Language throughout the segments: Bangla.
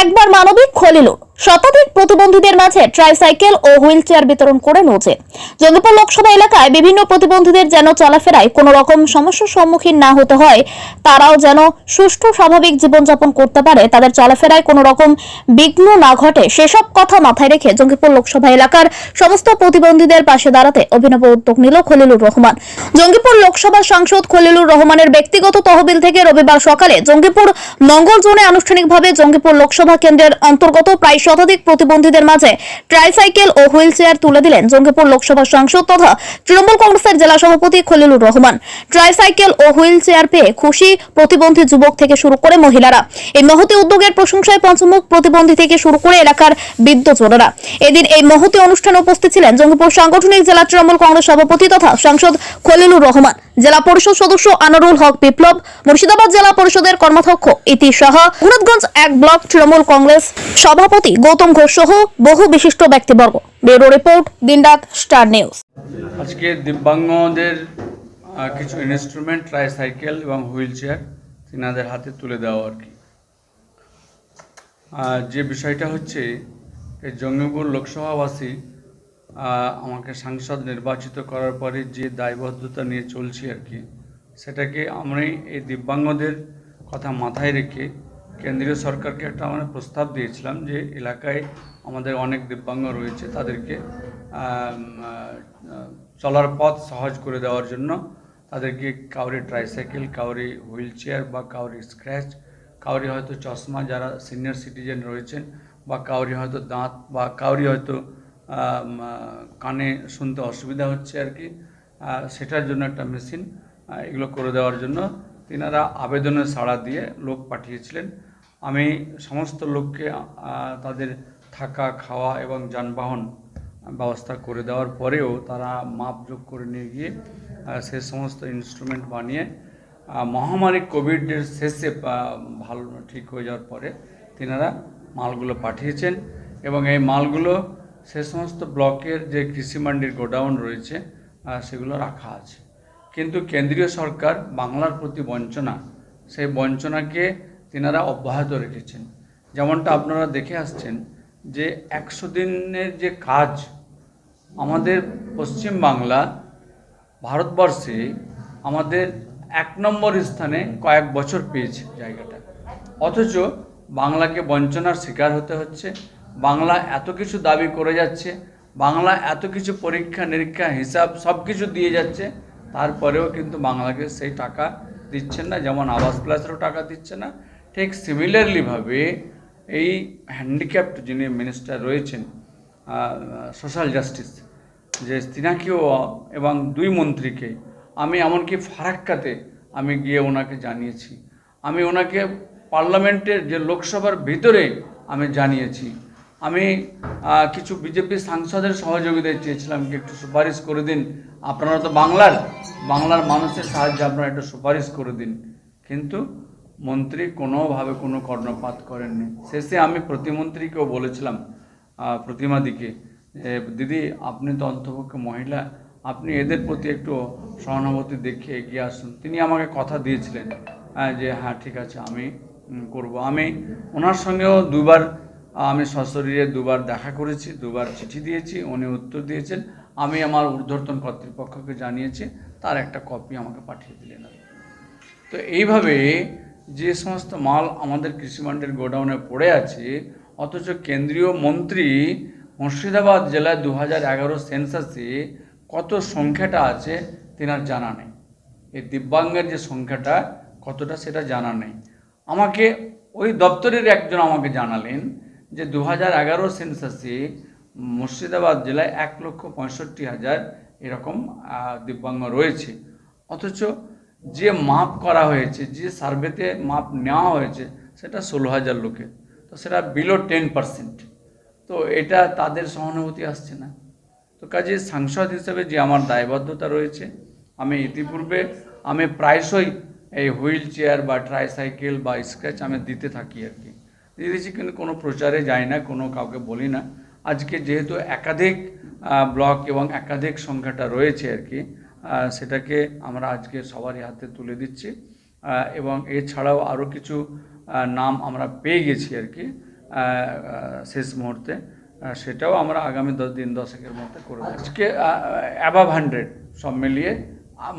একবার মানবিক খলিলুর শতাধিক প্রতিবন্ধীদের মাঝে ট্রাইসাইকেল ও হুইল চেয়ার বিতরণ করে নৌছে জঙ্গিপুর লোকসভা এলাকায় বিভিন্ন প্রতিবন্ধীদের যেন চলাফেরায় কোনো রকম সমস্যার সম্মুখীন না হতে হয়, তারাও যেন সুষ্ঠু স্বাভাবিক জীবনযাপন করতে পারে, তাদের চলাফেরায় কোনো রকম বিঘ্ন না ঘটে, সেসব কথা মাথায় রেখে জঙ্গিপুর লোকসভা এলাকার সমস্ত প্রতিবন্ধীদের পাশে দাঁড়াতে অভিনব উদ্যোগ নিল খলিলুর রহমান। জঙ্গিপুর লোকসভা সাংসদ খলিলুর রহমানের ব্যক্তিগত তহবিল থেকে রবিবার সকালে জঙ্গিপুর মঙ্গল জোনে আনুষ্ঠানিকভাবে জঙ্গিপুর লোকসভা কেন্দ্রের অন্তর্গত প্রায় শতাধিক প্রতিবন্ধীদের মাঝে ট্রাইসাইকেল ও হুইল চেয়ার তুলে দিলেন জঙ্গিপুর লোকসভা সাংসদ তথা তৃণমূল কংগ্রেসের জেলা সভাপতি খলিলুর রহমান। ট্রাইসাইকেল ও হুইল চেয়ার পেয়ে খুশি প্রতিবন্ধী যুবক থেকে শুরু করে মহিলারা। এই মহতি উদ্যোগের প্রশংসায় পঞ্চমুখ প্রতিবন্ধী থেকে শুরু করে এলাকার বিদ্যজনেরা এদিন এই মহতি অনুষ্ঠানে উপস্থিত ছিলেন জঙ্গিপুর সাংগঠনিক জেলা তৃণমূল কংগ্রেস সভাপতি তথা সাংসদ খলিলুর রহমান, জেলা পরিষদ সদস্য আনারুল হক বিপ্লব, মুর্শিদাবাদ জেলা পরিষদের কর্মাধ্যক্ষ ইতি সাহা মুরাদগঞ্জ এক ব্লক তৃণমূল কংগ্রেস সভাপতি গৌতম ঘোষ সহ বহু বিশিষ্ট ব্যক্তিবর্গ। ব্যুরো রিপোর্ট, দিনরাত স্টার নিউজ। আজকে দিব্যাঙ্গদের কিছু ইনস্ট্রুমেন্ট ট্রাইসাইকেল এবং হুইল চেয়ার তিনাদের হাতে তুলে দেওয়া আর কি। যে বিষয়টা হচ্ছে এই জঙ্গিপুর লোকসভাবাসী আমাকে সাংসদ নির্বাচিত করার পরে যে দায়বদ্ধতা নিয়ে চলছি আর কি, সেটাকে আমি এই দিব্যাঙ্গদের কথা মাথায় রেখে কেন্দ্রীয় সরকারকে একটা আমরা প্রস্তাব দিয়েছিলাম যে এলাকায় আমাদের অনেক দিব্যাঙ্গ রয়েছে তাদেরকে চলার পথ সহজ করে দেওয়ার জন্য তাদেরকে কাউরি ট্রাইসাইকেল কাউরি হুইল চেয়ার বা কাউরি স্ক্র্যাচ কাউরি হয়তো চশমা যারা সিনিয়র সিটিজেন রয়েছেন বা কাউরি হয়তো দাঁত বা কাউরি হয়তো কানে শুনতে অসুবিধা হচ্ছে আর কি সেটার জন্য একটা মেশিন এগুলো করে দেওয়ার জন্য তিনারা আবেদনের সাড়া দিয়ে লোক পাঠিয়েছিলেন। আমি সমস্ত লোককে তাদের থাকা, খাওয়া এবং যানবাহন ব্যবস্থা করে দেওয়ার পরেও তারা মাপযোগ করে নিয়ে গিয়ে সে সমস্ত ইনস্ট্রুমেন্ট বানিয়ে মহামারী কোভিডের শেষে ভালো, ঠিক হয়ে যাওয়ার পরে তিনারা মালগুলো পাঠিয়েছেন এবং এই মালগুলো সে সমস্ত ব্লকের যে কৃষি মান্ডির গোডাউন রয়েছে সেগুলো রাখা আছে। কিন্তু কেন্দ্রীয় সরকার বাংলার প্রতি বঞ্চনা, সেই বঞ্চনাকে তিনারা অব্যাহত রেখেছেন। যেমনটা আপনারা দেখে আসছেন যে একশো দিনের যে কাজ আমাদের পশ্চিম বাংলা ভারতবর্ষে আমাদের এক নম্বর স্থানে কয়েক বছর পেয়েছে জায়গাটা। অথচ বাংলাকে বঞ্চনার শিকার হতে হচ্ছে, বাংলা এত কিছু দাবি করে যাচ্ছে, বাংলা এত কিছু পরীক্ষা নিরীক্ষা হিসাব সব কিছু দিয়ে যাচ্ছে তারপরেও কিন্তু বাংলাকে সেই টাকা দিচ্ছেন না, যেমন আবাস প্লাসেরও টাকা দিচ্ছে না, ঠিক সিমিলারলিভাবে এই হ্যান্ডিক্যাপ্ট যিনি মিনিস্টার রয়েছেন সোশ্যাল জাস্টিস যে তিনাকেও এবং দুই মন্ত্রীকে আমি এমনকি ফারাক্কাতে আমি গিয়ে ওনাকে জানিয়েছি। আমি ওনাকে পার্লামেন্টের যে লোকসভার ভিতরে আমি জানিয়েছি। আমি কিছু বিজেপি সাংসদের সহযোগিতা চেয়েছিলাম একটু সুপারিশ করে দিন। আপনারা তো বাংলার বাংলার মানুষের সাহায্যে আপনারা একটু সুপারিশ করে দিন। কিন্তু মন্ত্রী কোনোভাবে কোনো কর্ণপাত করেননি। শেষে আমি প্রতিমন্ত্রীকেও বলেছিলাম প্রতিমাদিকে দিদি, আপনি তো অন্তপক্ষে মহিলা, আপনি এদের প্রতি একটু সহানুভূতি দেখিয়ে এগিয়ে আসুন। তিনি আমাকে কথা দিয়েছিলেন যে হ্যাঁ ঠিক আছে, আমি করব। আমি ওনার সঙ্গেও দুবার আমি সশরীরে দুবার দেখা করেছি, দুবার চিঠি দিয়েছি, উনি উত্তর দিয়েছেন। আমি আমার ঊর্ধ্বতন কর্তৃপক্ষকে জানিয়েছি, তার একটা কপি আমাকে পাঠিয়ে দিলেন। তো এইভাবে যে সমস্ত মাল আমাদের কৃষি মান্ডির গোডাউনে পড়ে আছে, অথচ কেন্দ্রীয় মন্ত্রী মুর্শিদাবাদ জেলায় দু হাজার এগারো সেন্সাসে কত সংখ্যাটা আছে তেনার জানা নেই। এই দিব্যাঙ্গের যে সংখ্যাটা কতটা সেটা জানা নেই। আমাকে ওই দপ্তরের একজন আমাকে জানালেন যে দু হাজার এগারো সেন্সাসে মুর্শিদাবাদ জেলায় এক লক্ষ পঁয়ষট্টি হাজার এরকম দিব্যাঙ্গ রয়েছে। অথচ যে মাপ করা হয়েছে, যে সার্ভেতে মাপ নেওয়া হয়েছে, সেটা ষোলো হাজার লোকের। তো সেটা বিলো টেন পার্সেন্ট তো এটা তাদের সহানুভূতি আসছে না। তো কাজে সাংসদ হিসেবে যে আমার দায়বদ্ধতা রয়েছে, আমি ইতিপূর্বে আমি প্রায়শই এই হুইল চেয়ার বা ট্রাইসাইকেল বা স্ক্র্যাচ আমি দিতে থাকি আর কি। দিয়ে দিচ্ছি কিন্তু কোনো প্রচারে যাই না, কোনো কাউকে বলি না। আজকে যেহেতু একাধিক ব্লক এবং একাধিক সংখ্যাটা রয়েছে আর কি সেটাকে আমরা আজকে সবারই হাতে তুলে দিচ্ছি। এবং এছাড়াও আরও কিছু নাম আমরা পেয়ে গেছি আর কি শেষ মুহূর্তে। সেটাও আমরা আগামী দশ দিন দশেকের মধ্যে করব। আজকে অ্যাবাভ হান্ড্রেড সব মিলিয়ে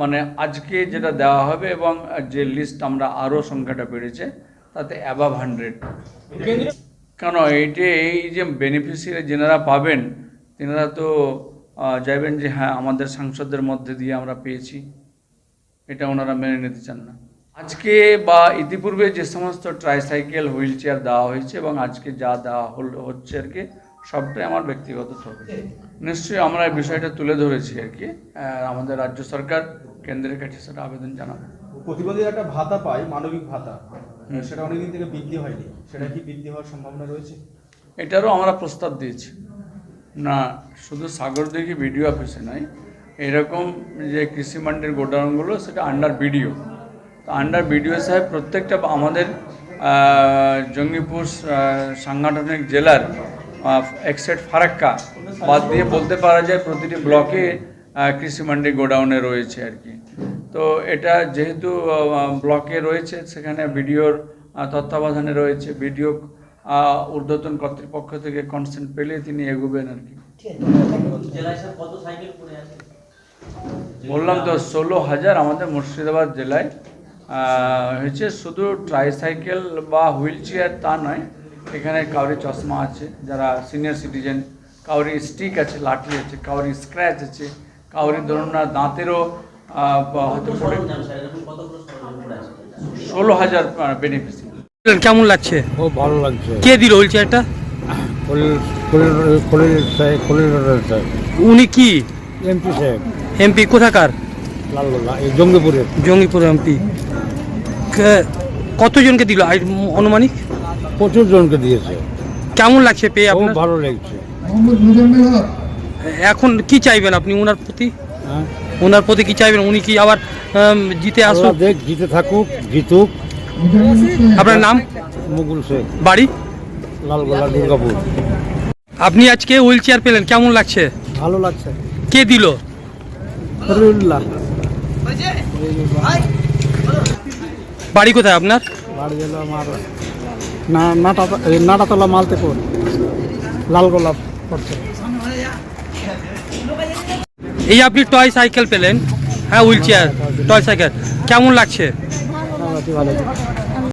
মানে আজকে যেটা দেওয়া হবে এবং যে লিস্ট আমরা আরও সংখ্যাটা বেড়েছে তাতে অ্যাবাভ হান্ড্রেড কেন এইটা এই যে বেনিফিশিয়ারি যেনারা পাবেন তেনারা তো চাইবেন যে হ্যাঁ আমাদের সাংসদদের মধ্যে দিয়ে আমরা পেয়েছি। এটা ওনারা মেনে নিতে চান না। আজকে বা ইতিপূর্বে যে সমস্ত ট্রাইসাইকেল হুইল চেয়ার দেওয়া হয়েছে এবং আজকে যা দেওয়া হল হচ্ছে আর কি সবটাই আমার ব্যক্তিগত তথ্য। নিশ্চয়ই আমরা এই বিষয়টা তুলে ধরেছি আর কি আমাদের রাজ্য সরকার কেন্দ্রের কাছে সেটা আবেদন জানাবে। প্রতিবন্ধীরা একটা ভাতা পায় মানবিক ভাতা। সেটা অনেকদিন থেকে বৃদ্ধি হয়নি। সেটা কি বৃদ্ধি হওয়ার সম্ভাবনা রয়েছে? এটারও আমরা প্রস্তাব দিয়েছি। না, শুধু সাগরদিঘি বিডিও অফিসে নয় এরকম যে কৃষি মান্ডির গোডাউনগুলো, সেটা আন্ডার বিডিও তো আন্ডার বিডিও সাহেব প্রত্যেকটা আমাদের জঙ্গিপুর সাংগঠনিক জেলার এক্সেট ফারাক্কা বাদ দিয়ে বলতে পারা যায় প্রতিটি ব্লকে কৃষি মান্ডি গোডাউনে রয়েছে আর কি। তো এটা যেহেতু ব্লকে রয়েছে সেখানে বিডিওর তত্ত্বাবধানে রয়েছে। বিডিও ঊর্ধ্বতন কর্তৃপক্ষ থেকে কনসেন্ট পেলে তিনি এগোবেন আর কি। জেলায় স্যার কত সাইকেল পড়ে আছে? বললাম তো ষোলো হাজার আমাদের মুর্শিদাবাদ জেলায় হয়েছে শুধু ট্রাইসাইকেল বা হুইল চেয়ার তা নয় এখানে কাউরি চশমা আছে যারা সিনিয়র সিটিজেন কাউরি স্টিক আছে লাঠি আছে কাউরি স্ক্র্যাচ আছে কাউরি ধরুন না দাঁতেরও ষোলো হাজার কেমন লাগছে? ও ভালো লাগছে। কে দিল হুইল চেয়ারটা উনি কি? এমপি সাহেব এমপি কোথাকার? জঙ্গিপুরের। জঙ্গিপুর এমপি কতজনকে দিল? আই- আনুমানিক? প্রচুর জনকে দিয়েছে। কেমন লাগছে পেয়ে আপনার? ভালো লাগছে। এখন কি চাইবেন আপনি ওনার প্রতি? হ্যাঁ? ওনার প্রতি কি চাইবেন? উনি কি আবার জিতে আসুক? দেখ জিতে থাকুক জিতুক। আপনার নাম? মুগুল শেখ। বাড়ি? লালগোলা দুর্গাপুর। আপনি আজকে হুইল চেয়ার পেলেন কেমন লাগছে? ভালো লাগছে। কে দিল? বাড়ি কোথায় আপনার? বাড়ি গেল আমার নাটাতলা মালতেপুর লালগোলা পড়ছে। এই আপনি টয় সাইকেল পেলেন হ্যাঁ হুইল চেয়ার টয় সাইকেল কেমন লাগছে।